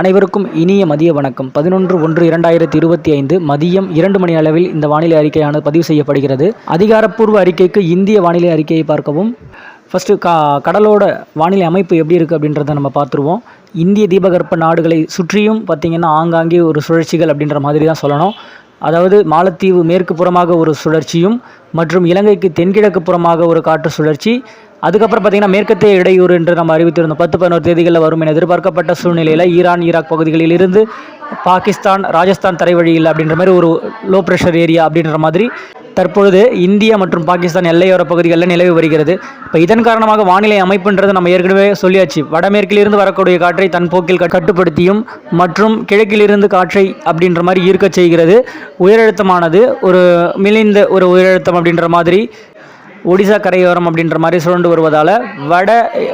அனைவருக்கும் இனிய மதிய வணக்கம். பதினொன்று ஒன்று இரண்டாயிரத்தி இருபத்தி ஐந்து மதியம் இரண்டு மணி அளவில் இந்த வானிலை அறிக்கையானது பதிவு செய்யப்படுகிறது. அதிகாரப்பூர்வ அறிக்கைக்கு இந்திய வானிலை அறிக்கையை பார்க்கவும். ஃபஸ்ட்டு கா கடலோட வானிலை அமைப்பு எப்படி இருக்குது அப்படின்றத நம்ம பார்த்துருவோம். இந்திய தீபகற்ப நாடுகளை சுற்றியும் பார்த்திங்கன்னா ஆங்காங்கே ஒரு சுழற்சிகள் அப்படின்ற மாதிரி தான் சொல்லணும். அதாவது மாலத்தீவு மேற்கு புறமாக ஒரு சுழற்சியும் மற்றும் இலங்கைக்கு தென்கிழக்கு புறமாக ஒரு காற்று சுழற்சி. அதுக்கப்புறம் பார்த்திங்கன்னா மேற்கத்திய இடையூறு என்று நம்ம அறிவித்திருந்தோம். பத்து பதினோரு தேதிகளில் வரும் என எதிர்பார்க்கப்பட்ட சூழ்நிலையில் ஈரான் ஈராக் பகுதிகளில் இருந்து பாகிஸ்தான் ராஜஸ்தான் தரைவழியில் அப்படின்ற மாதிரி ஒரு லோ ப்ரெஷர் ஏரியா அப்படின்ற மாதிரி தற்பொழுது இந்தியா மற்றும் பாகிஸ்தான் எல்லையோர பகுதிகளில் நிலவி வருகிறது. இப்போ இதன் காரணமாக வானிலை அமைப்புன்றது நம்ம ஏற்கனவே சொல்லியாச்சு. வடமேற்கிலிருந்து வரக்கூடிய காற்றை தன் போக்கில் கட்டுப்படுத்தியும் மற்றும் கிழக்கிலிருந்து காற்றை அப்படின்ற மாதிரி ஈர்க்கச் செய்கிறது. உயரழுத்தமானது ஒரு மிளிந்த ஒரு உயரழுத்தம் அப்படின்ற மாதிரி ஒடிசா கரையோரம் அப்படின்ற மாதிரி சுழண்டு வருவதால் வட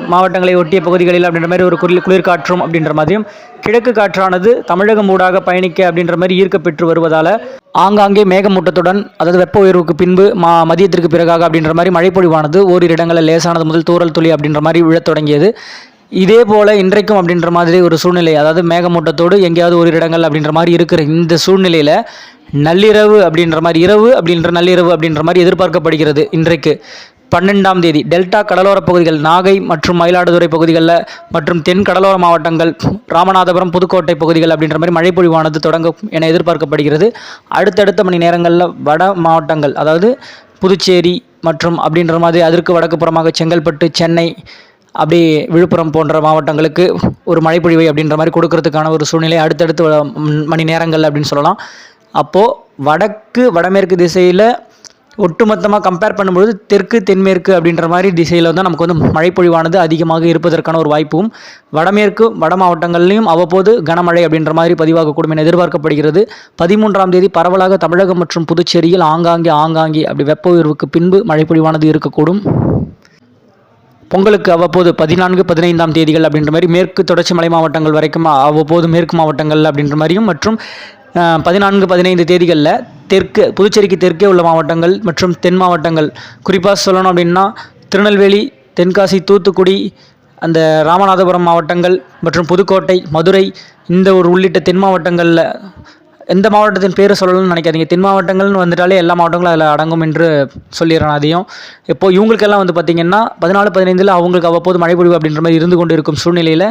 மாவட்டங்களை ஒட்டிய பகுதிகளில் அப்படின்ற மாதிரி ஒரு குளிர் குளிர்காற்றும் அப்படின்ற மாதிரியும் கிழக்கு காற்றானது தமிழகம் ஊடாக பயணிக்க அப்படின்ற மாதிரி ஈர்க்கப்பெற்று வருவதால் ஆங்காங்கே மேகமூட்டத்துடன் அதாவது வெப்ப உயர்வுக்கு பின்பு மா மதியத்திற்கு பிறகாக அப்படின்ற மாதிரி மழைப்பொழிவானது ஓரிரு இடங்களில் லேசானது முதல் தூறல் துளி அப்படின்ற மாதிரி விழத் தொடங்கியது. இதே போல் இன்றைக்கும் அப்படின்ற மாதிரி ஒரு சூழ்நிலை அதாவது மேகமூட்டத்தோடு எங்கேயாவது ஒரு இடங்கள் அப்படின்ற மாதிரி இருக்கிற இந்த சூழ்நிலையில் நள்ளிரவு அப்படின்ற மாதிரி இரவு அப்படின்ற நள்ளிரவு அப்படின்ற மாதிரி எதிர்பார்க்கப்படுகிறது இன்றைக்கு. பன்னெண்டாம் தேதி டெல்டா கடலோர பகுதிகள் நாகை மற்றும் மயிலாடுதுறை பகுதிகளில் மற்றும் தென் கடலோர மாவட்டங்கள் ராமநாதபுரம் புதுக்கோட்டை பகுதிகள் அப்படின்ற மாதிரி மழைப்பொழிவானது தொடங்கும் என எதிர்பார்க்கப்படுகிறது. அடுத்தடுத்த மணி நேரங்களில் வட மாவட்டங்கள் அதாவது புதுச்சேரி மற்றும் அப்படின்ற மாதிரி அதற்கு வடக்கு புறமாக செங்கல்பட்டு சென்னை அப்படி விழுப்புரம் போன்ற மாவட்டங்களுக்கு ஒரு மழைப்பொழிவை அப்படின்ற மாதிரி கொடுக்கறதுக்கான ஒரு சூழ்நிலை அடுத்தடுத்து மணி நேரங்கள் அப்படின்னு சொல்லலாம். அப்போது வடக்கு வடமேற்கு திசையில் ஒட்டுமொத்தமாக கம்பேர் பண்ணும்பொழுது தெற்கு தென்மேற்கு அப்படின்ற மாதிரி திசையில் தான் நமக்கு வந்து மழைப்பொழிவானது அதிகமாக இருப்பதற்கான ஒரு வாய்ப்பும் வடமேற்கு வட மாவட்டங்கள்லையும் அவ்வப்போது கனமழை அப்படின்ற மாதிரி பதிவாகக்கூடும் என எதிர்பார்க்கப்படுகிறது. பதிமூன்றாம் தேதி பரவலாக தமிழகம் மற்றும் புதுச்சேரியில் ஆங்காங்கே ஆங்காங்கே அப்படி வெப்ப உயர்வுக்கு பின்பு மழைப்பொழிவானது இருக்கக்கூடும். பொங்கலுக்கு அவ்வப்போது பதினான்கு பதினைந்தாம் தேதிகள் அப்படின்ற மாதிரி மேற்கு தொடர்ச்சி மலை மாவட்டங்கள் வரைக்கும் அவ்வப்போது மேற்கு மாவட்டங்கள் அப்படின்ற மாதிரியும் மற்றும் பதினான்கு பதினைந்து தேதிகளில் தெற்கு புதுச்சேரிக்கு தெற்கே உள்ள மாவட்டங்கள் மற்றும் தென் மாவட்டங்கள். குறிப்பாக சொல்லணும் அப்படின்னா திருநெல்வேலி தென்காசி தூத்துக்குடி அந்த ராமநாதபுரம் மாவட்டங்கள் மற்றும் புதுக்கோட்டை மதுரை இந்த ஒரு உள்ளிட்ட தென் மாவட்டங்களில் எந்த மாவட்டத்தின் பேர் சொல்லணும்னு நினைக்காதீங்க. தென் மாவட்டங்கள்னு வந்துட்டாலே எல்லா மாவட்டங்களும் அதில் அடங்கும் என்று சொல்லிடுறேன் அதையும் இப்போ இவங்களுக்கெல்லாம் வந்து பார்த்திங்கன்னா பதினாலு பதினைந்தில் அவங்களுக்கு அவ்வப்போது மழை பொழிவு அப்படின்ற மாதிரி இருந்து கொண்டு இருக்கும் சூழ்நிலையில்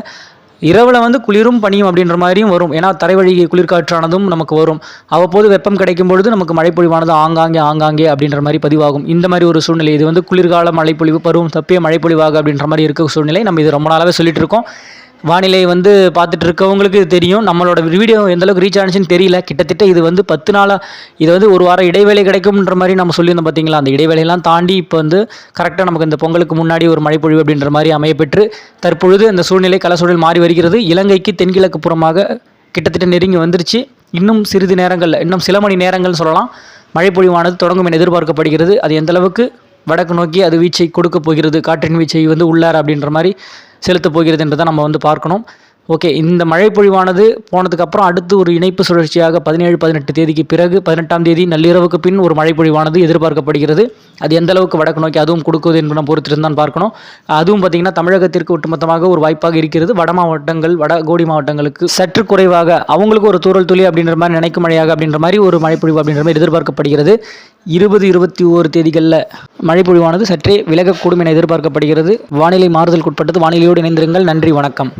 இரவில் வந்து குளிரும் பனியும் அப்படின்ற மாதிரியும் வரும். ஏன்னா தரைவழி குளிர்காற்றானதும் நமக்கு வரும். அவ்வப்போது வெப்பம் கிடைக்கும் பொழுது நமக்கு மழைப்பொழிவானது ஆங்காங்கே ஆங்காங்கே அப்படின்ற மாதிரி பதிவாகும். இந்த மாதிரி ஒரு சூழ்நிலை. இது வந்து குளிர்கால மழைப்பொழிவு பருவம் தப்பிய மழைப்பொழிவாக அப்படின்ற மாதிரி இருக்க சூழ்நிலை. நம்ம இது ரொம்ப நாளாகவே சொல்லிட்டு இருக்கோம். வானிலை வந்து பார்த்துட்டு இருக்கவங்களுக்கு தெரியும். நம்மளோட வீடியோ எந்த அளவுக்கு ரீச் ஆனிச்சுன்னு தெரியல. கிட்டத்தட்ட இது வந்து பத்து நாளாக இது வந்து ஒரு வாரம் இடைவேளை கிடைக்கும்ன்ற மாதிரி நம்ம சொல்லியிருந்தோம் பார்த்தீங்களா? அந்த இடைவேளையெல்லாம் தாண்டி இப்போ வந்து கரெக்டாக நமக்கு இந்த பொங்கலுக்கு முன்னாடி ஒரு மழைப்பொழிவு அப்படின்ற மாதிரி அமையப்பெற்று தற்பொழுது அந்த சூழ்நிலை கலசூழல் மாறி வருகிறது. இலங்கைக்கு தென்கிழக்கு புறமாக கிட்டத்தட்ட நெருங்கி வந்துருச்சு. இன்னும் சிறிது நேரங்களில் இன்னும் சில மணி நேரங்கள் சொல்லலாம். மழைப்பொழிவானது தொடங்கும் என எதிர்பார்க்கப்படுகிறது. அது எந்தளவுக்கு வடக்கு நோக்கி அது வீச்சை கொடுக்க போகிறது காற்றின் வீச்சை வந்து உள்ளார் அப்படின்ற மாதிரி செலுத்தப் போகிறது என்று தான் நம்ம வந்து பார்க்கணும். ஓகே இந்த மழைப்பொழிவானது போனதுக்கப்புறம் அடுத்து ஒரு இணைப்பு சுழற்சியாக பதினேழு பதினெட்டு தேதிக்கு பிறகு பதினெட்டாம் தேதி நள்ளிரவுக்கு பின் ஒரு மழைப்பொழிவானது எதிர்பார்க்கப்படுகிறது. அது எந்த அளவுக்கு வடக்கு நோக்கி அதுவும் கொடுக்குது என்பதை நம்ம பொறுத்திருந்தான் பார்க்கணும். அதுவும் பார்த்திங்கன்னா தமிழகத்திற்கு ஒட்டுமொத்தமாக ஒரு வாய்ப்பாக இருக்கிறது. வட மாவட்டங்கள் வட கோடி மாவட்டங்களுக்கு சற்று குறைவாக அவங்களுக்கு ஒரு தூரல் துளி அப்படின்ற மாதிரி நினைக்கும் மழையாக அப்படின்ற மாதிரி ஒரு மழைப்பொழிவு அப்படின்ற மாதிரி எதிர்பார்க்கப்படுகிறது. இருபது இருபத்தி ஓரு தேதிகளில் மழைப்பொழிவானது சற்றே விலகக்கூடும் என எதிர்பார்க்கப்படுகிறது. வானிலை மாறுதலுக்குட்பட்டது வானிலையோடு இணைந்திருங்கள். நன்றி வணக்கம்.